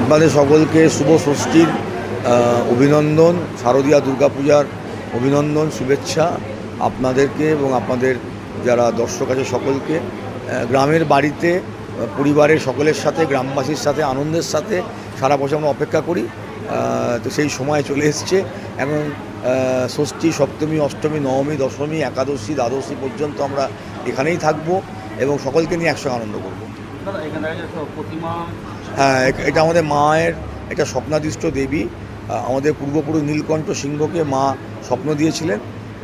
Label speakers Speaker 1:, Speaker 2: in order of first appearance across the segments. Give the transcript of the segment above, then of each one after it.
Speaker 1: আপনাদের সকলকে শুভ ষষ্ঠীর অভিনন্দন, শারদীয়া দুর্গাপূজার অভিনন্দন, শুভেচ্ছা আপনাদেরকে এবং আপনাদের যারা দর্শক আছে সকলকে। গ্রামের বাড়িতে পরিবারের সকলের সাথে, গ্রামবাসীর সাথে, আনন্দের সাথে সারা বছর আমরা অপেক্ষা করি। তো সেই সময় চলে এসছে এবং ষষ্ঠী, সপ্তমী, অষ্টমী, নবমী, দশমী, একাদশী, দ্বাদশী পর্যন্ত আমরা এখানেই থাকব এবং সকলকে নিয়ে একসঙ্গে আনন্দ করব।
Speaker 2: প্রতিমা
Speaker 1: হ্যাঁ এটা আমাদের মায়ের একটা স্বপ্নাদিষ্ট দেবী। আমাদের পূর্বপুরুষ নীলকণ্ঠ সিংহকে মা স্বপ্ন দিয়েছিলেন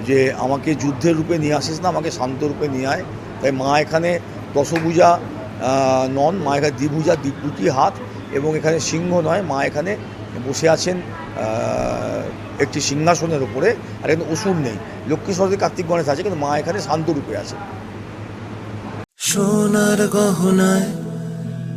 Speaker 1: যে আমাকে যুদ্ধের রূপে নিয়ে আসিস না, আমাকে শান্ত রূপে নিয়ে আয়। তাই মা এখানে দশভূজা নন, মা এখানে দ্বিভুজা, দ্বি- দুটি হাত এবং এখানে সিংহ নয়, মা এখানে বসে আছেন একটি সিংহাসনের ওপরে। আর এখানে অসুর নেই। লক্ষ্মী সরস্বতী কার্তিক গণেশ আছে, কিন্তু মা এখানে শান্ত রূপে আছে।
Speaker 3: সোনার গহনায়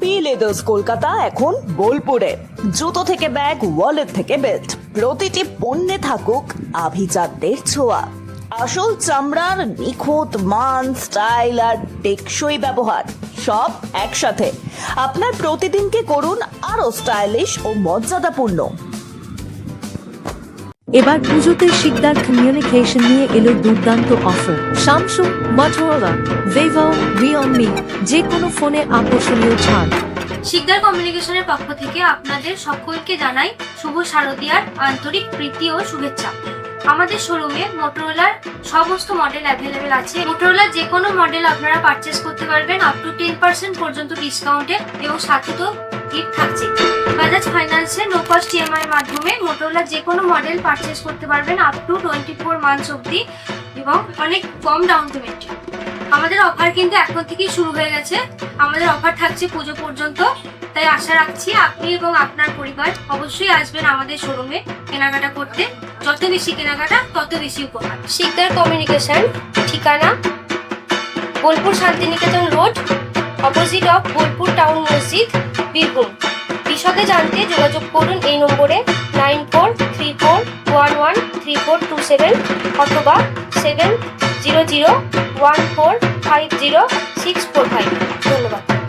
Speaker 4: P leathers Kolkata এখন বোলপুরে। জুতো থেকে ব্যাগ ওয়ালেট থেকে বেল্ট প্রতিটি পণ্যে থাকুক আভিজাতদের ছোঁয়া। আসল চামড়ার নিখুঁত মান স্টাইল আর টেকসই ব্যবহার, সব একসাথে। আপনার প্রতিদিনকে করুন আরও স্টাইলিশ ও মর্যাদাপূর্ণ।
Speaker 5: এবার পুজোতে শিকদার কমিউনিকেশন নিয়ে এলো দুর্দান্ত offer Samsung Motorola Vivo Realme যে কোনো ফোনে আকর্ষণীয় ছাড়।
Speaker 6: শিকদার কমিউনিকেশনের পক্ষ থেকে আপনাদের সকলকে জানাই শুভ শারদীয়ার আন্তরিক প্রীতি ও শুভেচ্ছা। আমাদের শোরুমে মোটরোলার সমস্ত মডেল অ্যাভেলেবেল আছে। মোটরোলার যে কোনো মডেল আপনারা পারচেস করতে পারবেন আপ টু টেন পার্সেন্ট পর্যন্ত ডিসকাউন্টে এবং সাথে তো গিফট থাকছে। বাজাজ ফাইন্যান্সে নো কস্ট ইএমআই মাধ্যমে মোটরোলার যে কোনো মডেল পারচেস করতে পারবেন up to twenty four months অবধি এবং অনেক কম ডাউন পেমেন্ট আমাদের অফার কিন্তু এখন থেকেই শুরু হয়ে গেছে। আমাদের অফার থাকছে পুজো পর্যন্ত। তাই আশা রাখছি আপনি এবং আপনার পরিবার অবশ্যই আসবেন আমাদের শোরুমে কেনাকাটা করতে। যত বেশি কেনাকাটা, তত বেশি উপহার শিকদার কমিউনিকেশন ঠিকানা, Bolpur Santiniketan road opposite of Bolpur town মসজিদ। বীরভূম বিশদে জানতে যোগাযোগ করুন এই নম্বরে nine four three four one one three four two seven অথবা seven zero zero one four five zero six four five ধন্যবাদ।